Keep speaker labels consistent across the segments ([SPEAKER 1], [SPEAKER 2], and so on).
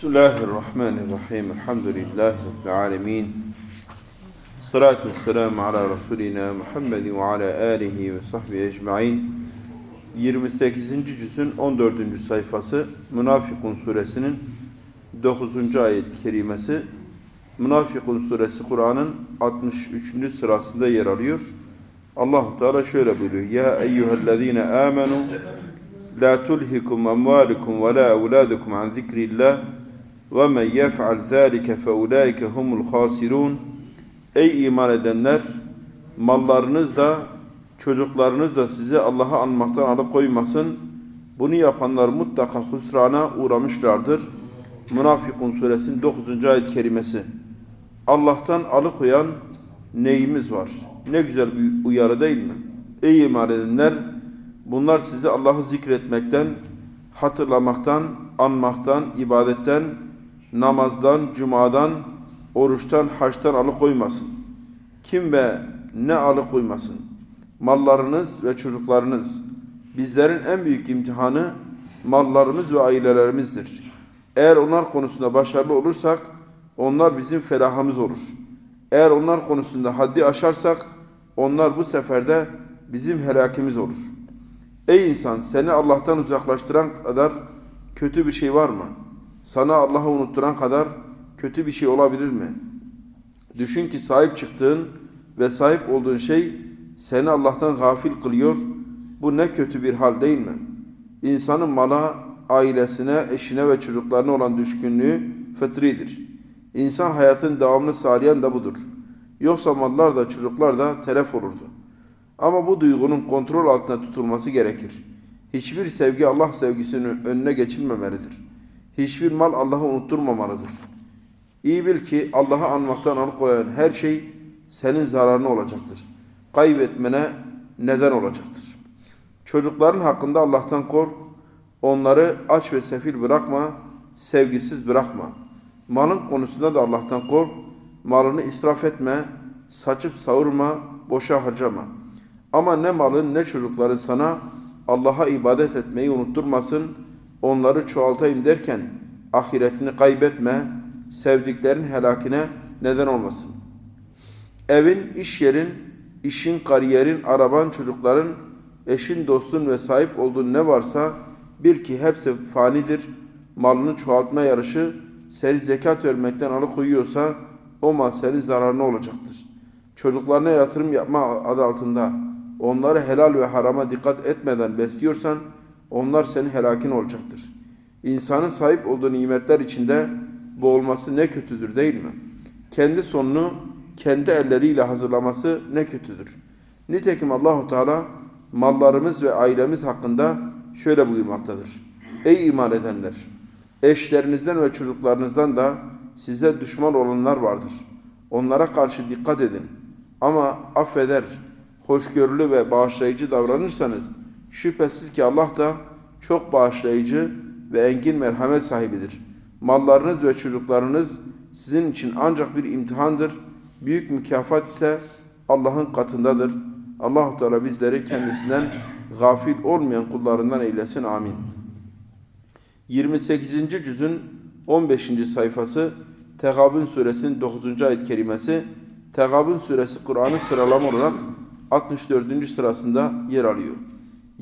[SPEAKER 1] Bismillahirrahmanirrahim. Elhamdülillahi Rabbil alemin. Salatu vesselamu ala Resulina Muhammedin ve ala alihi ve sahbihi ecmain. 28. cüzün 14. sayfası Münafıkun suresinin 9. ayet-i kerimesi. Münafıkun suresi Kur'an'ın 63. sırasında yer alıyor. allah Teala şöyle buyuruyor. Ya eyyühellezine amenu la tulhikum emvalikum ve la evladukum an zikrillah وَمَنْ يَفْعَلْ ذَٰلِكَ فَاُولَٰئِكَ هُمُ الْخَاسِرُونَ Ey iman edenler! Mallarınız da, çocuklarınız da sizi Allah'a anmaktan alıkoymasın. Bunu yapanlar mutlaka husrana uğramışlardır. Münafıkun suresinin 9. ayet kerimesi. Allah'tan alıkoyan neyimiz var? Ne güzel bir uyarı değil mi? Ey iman edenler! Bunlar sizi Allah'ı zikretmekten, hatırlamaktan, anmaktan, ibadetten, namazdan, cumadan, oruçtan, haçtan alıkoymasın. Kim ve ne alıkoymasın. Mallarınız ve çocuklarınız. Bizlerin en büyük imtihanı mallarımız ve ailelerimizdir. Eğer onlar konusunda başarılı olursak onlar bizim felahımız olur. Eğer onlar konusunda haddi aşarsak onlar bu seferde bizim helakimiz olur. Ey insan seni Allah'tan uzaklaştıran kadar kötü bir şey var mı?'' sana Allah'ı unutturan kadar kötü bir şey olabilir mi? Düşün ki sahip çıktığın ve sahip olduğun şey seni Allah'tan gafil kılıyor. Bu ne kötü bir hal değil mi? İnsanın mala, ailesine, eşine ve çocuklarına olan düşkünlüğü fıtridir. İnsan hayatın devamını sağlayan da budur. Yoksa mallar da çocuklar da telef olurdu. Ama bu duygunun kontrol altına tutulması gerekir. Hiçbir sevgi Allah sevgisinin önüne geçilmemelidir.'' Hiçbir mal Allah'ı unutturmamalıdır. İyi bil ki Allah'ı anmaktan alıkoyan her şey senin zararına olacaktır. Kaybetmene neden olacaktır. Çocukların hakkında Allah'tan kork. Onları aç ve sefil bırakma, sevgisiz bırakma. Malın konusunda da Allah'tan kork. Malını israf etme, saçıp savurma, boşa harcama. Ama ne malın ne çocukların sana Allah'a ibadet etmeyi unutturmasın.'' onları çoğaltayım derken ahiretini kaybetme, sevdiklerin helakine neden olmasın. Evin, iş yerin, işin, kariyerin, araban, çocukların, eşin, dostun ve sahip olduğun ne varsa bil ki hepsi fanidir. Malını çoğaltma yarışı seni zekat vermekten alıkoyuyorsa o mal senin zararına olacaktır. Çocuklarına yatırım yapma adı altında onları helal ve harama dikkat etmeden besliyorsan onlar senin helakin olacaktır. İnsanın sahip olduğu nimetler içinde boğulması ne kötüdür değil mi? Kendi sonunu kendi elleriyle hazırlaması ne kötüdür. Nitekim Allahu Teala mallarımız ve ailemiz hakkında şöyle buyurmaktadır. Ey iman edenler! Eşlerinizden ve çocuklarınızdan da size düşman olanlar vardır. Onlara karşı dikkat edin. Ama affeder, hoşgörülü ve bağışlayıcı davranırsanız Şüphesiz ki Allah da çok bağışlayıcı ve engin merhamet sahibidir. Mallarınız ve çocuklarınız sizin için ancak bir imtihandır. Büyük mükafat ise Allah'ın katındadır. Allah Teala bizleri kendisinden gafil olmayan kullarından eylesin. Amin. 28. cüzün 15. sayfası Tegabun suresinin 9. ayet kerimesi Tegabun suresi Kur'an'ın sıralama olarak 64. sırasında yer alıyor.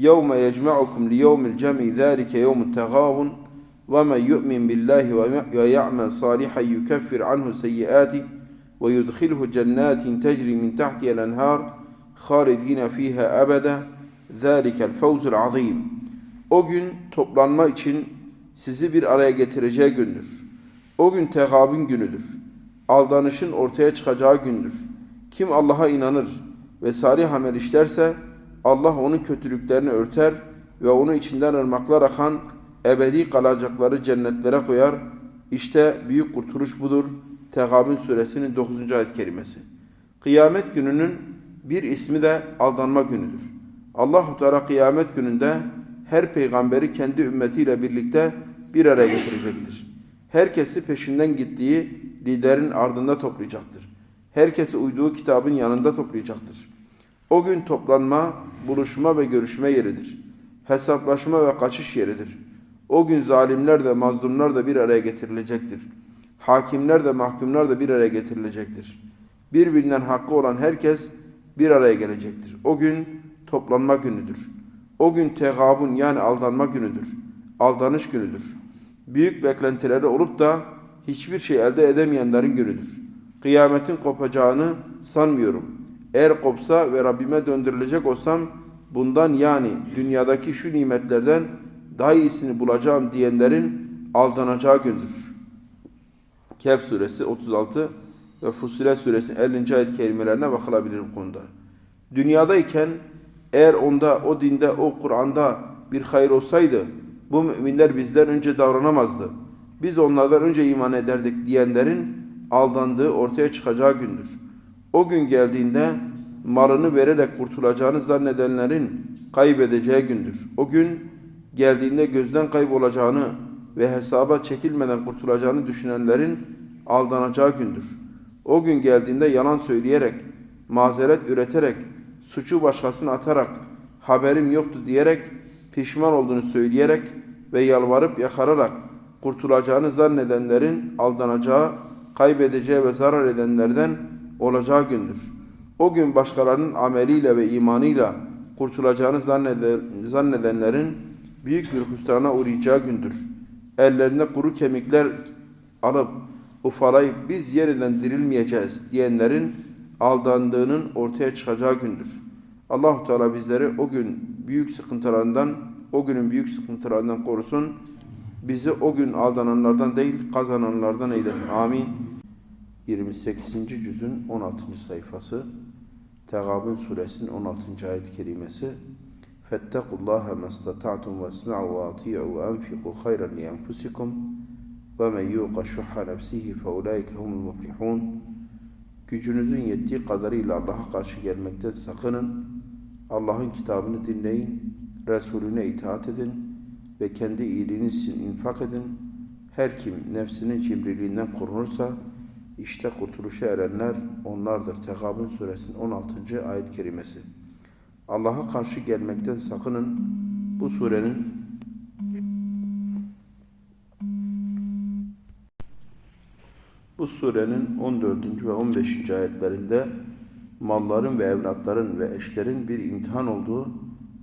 [SPEAKER 1] يوم يجمعكم ليوم الجمع ذلك يوم التغاون ومن يؤمن بالله ويعمل صالحا يكفر عنه سيئاته ويدخله جنات تجري من تحتها الأنهار خالدين فيها أبدا ذلك الفوز العظيم O gün toplanma için sizi bir araya getireceği gündür. O gün tegabün günüdür. Aldanışın ortaya çıkacağı gündür. Kim Allah'a inanır ve salih amel işlerse Allah onun kötülüklerini örter ve onu içinden ırmaklar akan ebedi kalacakları cennetlere koyar. İşte büyük kurtuluş budur. Tegabün suresinin 9. ayet kerimesi. Kıyamet gününün bir ismi de aldanma günüdür. Allahu Teala kıyamet gününde her peygamberi kendi ümmetiyle birlikte bir araya getirecektir. Herkesi peşinden gittiği liderin ardında toplayacaktır. Herkesi uyduğu kitabın yanında toplayacaktır. O gün toplanma, buluşma ve görüşme yeridir. Hesaplaşma ve kaçış yeridir. O gün zalimler de mazlumlar da bir araya getirilecektir. Hakimler de mahkumlar da bir araya getirilecektir. Birbirinden hakkı olan herkes bir araya gelecektir. O gün toplanma günüdür. O gün tegabun yani aldanma günüdür. Aldanış günüdür. Büyük beklentileri olup da hiçbir şey elde edemeyenlerin günüdür. Kıyametin kopacağını sanmıyorum.'' Eğer kopsa ve Rabbime döndürülecek olsam bundan yani dünyadaki şu nimetlerden daha iyisini bulacağım diyenlerin aldanacağı gündür. Kehf suresi 36 ve Fussilet suresinin 50. ayet kelimelerine bakılabilir bu konuda. Dünyadayken eğer onda, o dinde, o Kur'an'da bir hayır olsaydı bu müminler bizden önce davranamazdı. Biz onlardan önce iman ederdik diyenlerin aldandığı ortaya çıkacağı gündür. O gün geldiğinde malını vererek kurtulacağını zannedenlerin kaybedeceği gündür. O gün geldiğinde gözden kaybolacağını ve hesaba çekilmeden kurtulacağını düşünenlerin aldanacağı gündür. O gün geldiğinde yalan söyleyerek, mazeret üreterek, suçu başkasına atarak, haberim yoktu diyerek, pişman olduğunu söyleyerek ve yalvarıp yakararak kurtulacağını zannedenlerin aldanacağı, kaybedeceği ve zarar edenlerden olacağı gündür. O gün başkalarının ameliyle ve imanıyla kurtulacağını zannedenlerin büyük bir hüsrana uğrayacağı gündür. Ellerinde kuru kemikler alıp ufalayıp biz yeniden dirilmeyeceğiz diyenlerin aldandığının ortaya çıkacağı gündür. Allah Teala bizleri o gün büyük sıkıntılarından, o günün büyük sıkıntılarından korusun. Bizi o gün aldananlardan değil, kazananlardan eylesin. Amin. 28. cüzün 16. sayfası Tegabun suresinin 16. ayet-i kerimesi فَاتَّقُوا اللّٰهَ مَسْتَطَعْتُمْ وَاسْمَعُوا وَاطِيعُوا وَاَنْفِقُوا خَيْرًا لِيَنْفُسِكُمْ وَمَنْ يُوقَ شُحَّ نَفْسِهِ فَاُولَٰئِكَ هُمُ الْمُفْلِحُونَ Gücünüzün yettiği kadarıyla Allah'a karşı gelmekten sakının. Allah'ın kitabını dinleyin, Resulüne itaat edin ve kendi iyiliğiniz için infak edin. Her kim nefsinin cimriliğinden korunursa işte kurtuluşa erenler onlardır. Tekabun suresinin 16. ayet kerimesi. Allah'a karşı gelmekten sakının. Bu surenin Bu surenin 14. ve 15. ayetlerinde malların ve evlatların ve eşlerin bir imtihan olduğu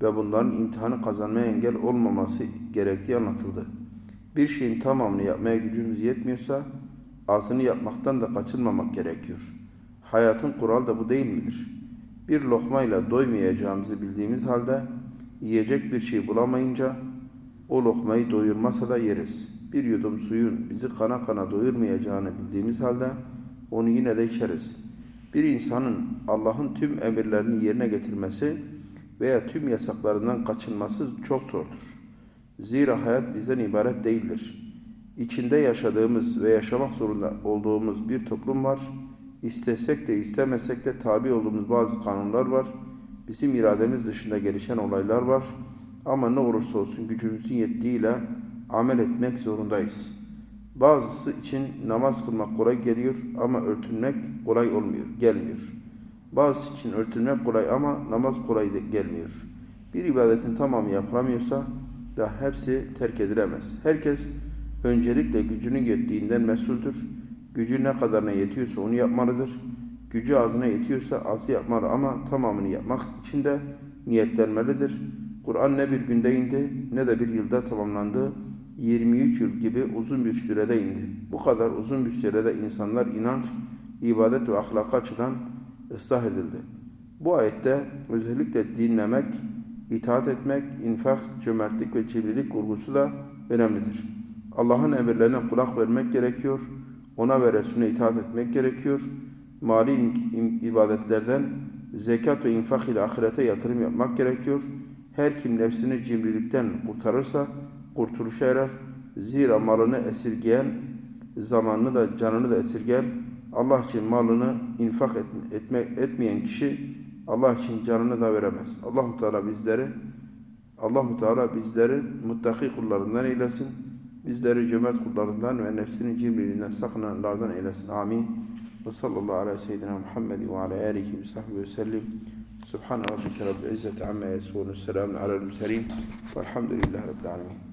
[SPEAKER 1] ve bunların imtihanı kazanmaya engel olmaması gerektiği anlatıldı. Bir şeyin tamamını yapmaya gücümüz yetmiyorsa Asını yapmaktan da kaçınmamak gerekiyor. Hayatın kural da bu değil midir? Bir lokmayla doymayacağımızı bildiğimiz halde yiyecek bir şey bulamayınca o lokmayı doyurmasa da yeriz. Bir yudum suyun bizi kana kana doyurmayacağını bildiğimiz halde onu yine de içeriz. Bir insanın Allah'ın tüm emirlerini yerine getirmesi veya tüm yasaklarından kaçınması çok zordur. Zira hayat bizden ibaret değildir içinde yaşadığımız ve yaşamak zorunda olduğumuz bir toplum var. İstesek de istemesek de tabi olduğumuz bazı kanunlar var. Bizim irademiz dışında gelişen olaylar var. Ama ne olursa olsun gücümüzün yettiğiyle amel etmek zorundayız. Bazısı için namaz kılmak kolay geliyor ama örtünmek kolay olmuyor, gelmiyor. Bazısı için örtünmek kolay ama namaz kolay gelmiyor. Bir ibadetin tamamı yapılamıyorsa da hepsi terk edilemez. Herkes öncelikle gücünün yettiğinden mesuldür. Gücü ne kadarına yetiyorsa onu yapmalıdır. Gücü azına yetiyorsa azı yapmalı ama tamamını yapmak için de niyetlenmelidir. Kur'an ne bir günde indi ne de bir yılda tamamlandı. 23 yıl gibi uzun bir sürede indi. Bu kadar uzun bir sürede insanlar inanç, ibadet ve ahlaka açıdan ıslah edildi. Bu ayette özellikle dinlemek, itaat etmek, infak, cömertlik ve cimrilik kurgusu da önemlidir. Allah'ın emirlerine kulak vermek gerekiyor. Ona ve Resulüne itaat etmek gerekiyor. Mali ibadetlerden zekat ve infak ile ahirete yatırım yapmak gerekiyor. Her kim nefsini cimrilikten kurtarırsa kurtuluşa erer. Zira malını esirgeyen zamanını da canını da esirger. Allah için malını infak et, etme, etmeyen kişi Allah için canını da veremez. Allahu Teala bizleri Allahu Teala bizleri muttaki kullarından eylesin. Bizleri cömert kullarından ve nefsinin cimriliğinden sakınanlardan eylesin. Amin. Ve sallallahu aleyhi ve seyyidina Muhammed ve ala aleyhi ve sahbihi ve sellim. Subhan rabbike rabbil izzeti amma yasifun. Selamun alel murselin. Velhamdülillahi rabbil alemin.